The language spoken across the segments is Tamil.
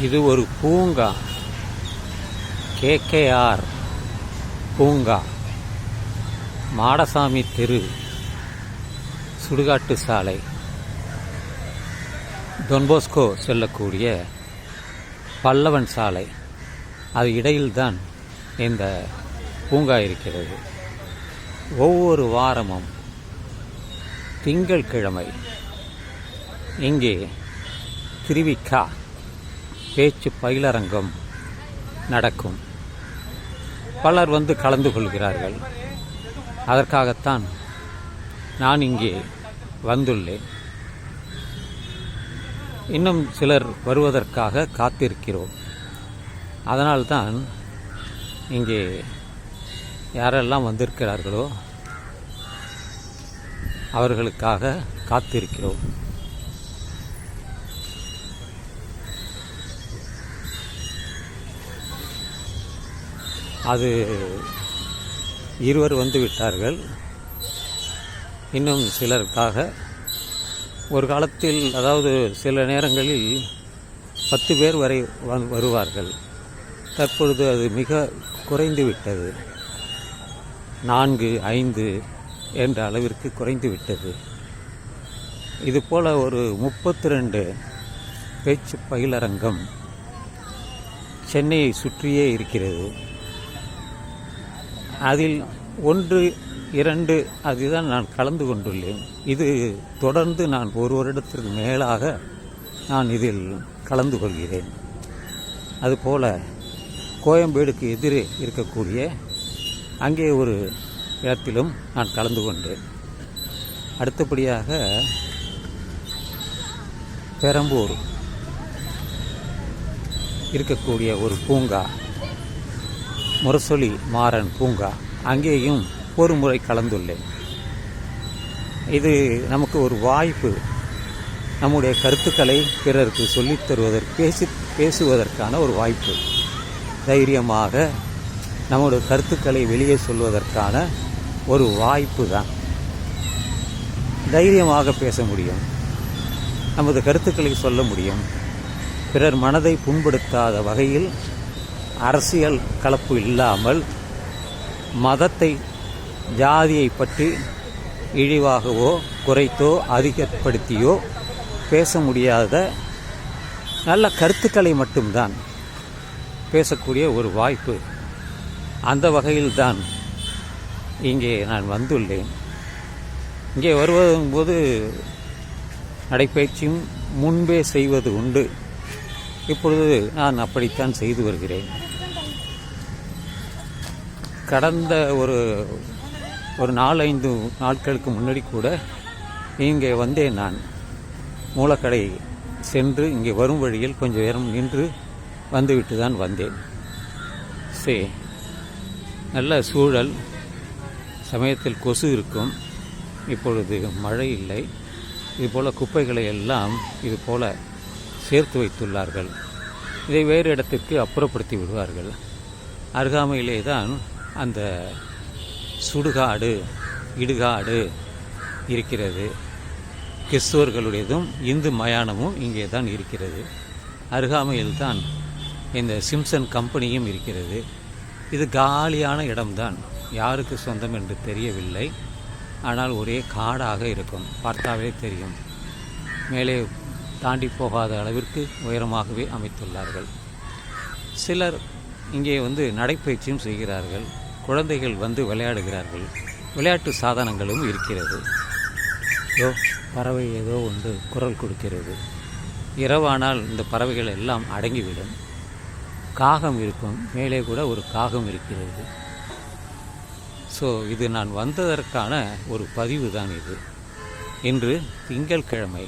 இது ஒரு பூங்கா. கேகேஆர் பூங்கா. மாடசாமி தெரு. சுடுகாட்டு சாலை. டொன்போஸ்கோ செல்லக்கூடிய பல்லவன் சாலை. அது இடையில்தான் இந்த பூங்கா இருக்கிறது. ஒவ்வொரு வாரமும் திங்கட்கிழமை இங்கே திருவிக்கா பேச்சு பயிலரங்கம் நடக்கும். பலர் வந்து கலந்து கொள்கிறார்கள். அதற்காகத்தான் நான் இங்கே வந்துள்ளேன். இன்னும் சிலர் வருவதற்காக காத்திருக்கிறோம். அதனால்தான் இங்கே யாரெல்லாம் வந்திருக்கிறார்களோ அவர்களுக்காக காத்திருக்கிறோம். அது இருவர் வந்து விட்டார்கள். இன்னும் சிலருக்காக ஒரு காலத்தில் அதாவது சில நேரங்களில் பத்து பேர் வரை வருவார்கள். தற்பொழுது அது மிக குறைந்து விட்டது. நான்கு ஐந்து என்ற அளவிற்கு குறைந்து விட்டது. இதுபோல் ஒரு முப்பத்தி ரெண்டு பேச்சு பயிலரங்கம் சென்னையை சுற்றியே இருக்கிறது. அதில் ஒன்று இரண்டு அதுதான் நான் கலந்து கொண்டுள்ளேன். இது தொடர்ந்து நான் ஒரு வருடத்திற்கு மேலாக நான் இதில் கலந்து கொள்கிறேன். அதுபோல் கோயம்பேடுக்கு எதிரே இருக்கக்கூடிய அங்கே ஒரு இடத்திலும் நான் கலந்து கொண்டேன். அடுத்தபடியாக பெரம்பூர் இருக்கக்கூடிய ஒரு பூங்கா. முரசொலி மாறன் பூங்கா. அங்கேயும் ஒரு முறை கலந்துள்ளேன். இது நமக்கு ஒரு வாய்ப்பு. நம்முடைய கருத்துக்களை பிறருக்கு சொல்லித் தருவதற்கு பேசி பேசுவதற்கான ஒரு வாய்ப்பு. தைரியமாக நம்முடைய கருத்துக்களை வெளியே சொல்வதற்கான ஒரு வாய்ப்பு தான். தைரியமாக பேச முடியும். நமது கருத்துக்களை சொல்ல முடியும். பிறர் மனதை புண்படுத்தாத வகையில் அரசியல் கலப்பு இல்லாமல் மதத்தை ஜாதியை பற்றி இழிவாகவோ குறைத்தோ அதிகப்படுத்தியோ பேச முடியாத நல்ல கருத்துக்களை மட்டும்தான் பேசக்கூடிய ஒரு வாய்ப்பு அந்த வகையில்தான் இங்கே நான் வந்துள்ளேன். இங்கே வருவதும்போது நடைப்பயிற்சியும் முன்பே செய்வது உண்டு. இப்பொழுது நான் அப்படித்தான் செய்து வருகிறேன். கடந்த ஒரு ஒரு நாலஞ்சு நாட்களுக்கு முன்னாடி கூட இங்கே வந்தேன் நான். மூலக்கடை சென்று இங்கே வரும் வழியில் கொஞ்சம் நேரம் நின்று வந்துவிட்டு தான் வந்தேன். சரி நல்ல சூழல். சமயத்தில் கொசு இருக்கும். இப்பொழுது மழை இல்லை. இதுபோல் குப்பைகளை எல்லாம் இது போல் சேர்த்து வைத்துள்ளார்கள். இதை வேறு இடத்திற்கு அப்புறப்படுத்தி விடுவார்கள். அருகாமையிலே தான் அந்த சுடுகாடு இடுகாடு இருக்கிறது. கிறிஸ்துவர்களுடையதும் இந்து மயானமும் இங்கே தான் இருக்கிறது. அருகாமையில் தான் இந்த சிம்சன் கம்பெனியும் இருக்கிறது. இது காலியான இடம்தான். யாருக்கு சொந்தம் என்று தெரியவில்லை. ஆனால் ஒரே காடாக இருக்கும். பார்த்தாவே தெரியும். மேலே தாண்டி போகாத அளவிற்கு உயரமாகவே அமைத்துள்ளார்கள். சிலர் இங்கே வந்து நடைப்பயிற்சியும் செய்கிறார்கள். குழந்தைகள் வந்து விளையாடுகிறார்கள். விளையாட்டு சாதனங்களும் இருக்கிறது. ஏதோ பறவை ஏதோ ஒன்று குரல் கொடுக்கிறது. இரவானால் இந்த பறவைகள் எல்லாம் அடங்கிவிடும். காகம் இருக்கும். மேலே கூட ஒரு காகம் இருக்கிறது. ஸோ இது நான் வந்ததற்கான ஒரு பதிவு தான் இது. இன்று திங்கட்கிழமை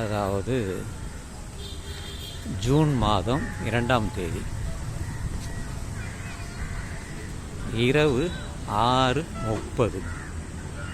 அதாவது ஜூன் மாதம் இரண்டாம் தேதி. இரவு ஆறு முப்பது.